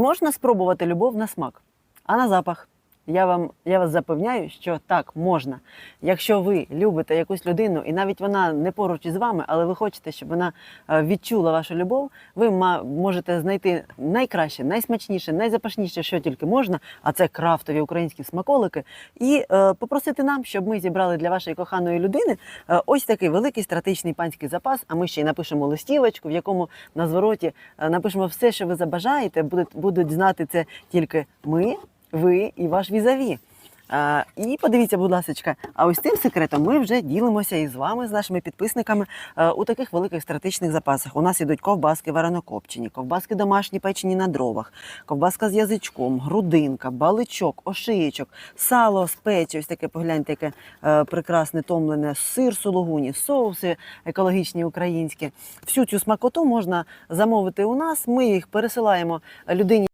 Можна спробувати любов на смак, а на запах. Я вам я вас запевняю, що так можна. Якщо ви любите якусь людину, і навіть вона не поруч із вами, але ви хочете, щоб вона е, відчула вашу любов, ви можете знайти найкраще, найсмачніше, найзапашніше, що тільки можна, а це крафтові українські смаколики, і е, попросити нам, щоб ми зібрали для вашої коханої людини е, ось такий великий стратегічний панський запас. А ми ще й напишемо листівочку, в якому на звороті е, напишемо все, що ви забажаєте. Будуть, будуть знати це тільки ми, ви і ваш візаві. А, і подивіться, будь ласка, а ось цим секретом ми вже ділимося із вами, з нашими підписниками е, у таких великих стратегічних запасах. У нас ідуть ковбаски варенокопчені, ковбаски домашні печені на дровах, ковбаска з язичком, грудинка, баличок, ошиєчок, сало з печі, ось таке погляньте, яке е, прекрасне томлене, сир сулугуні, соуси екологічні українські. Всю цю смакоту можна замовити у нас. Ми їх пересилаємо людині.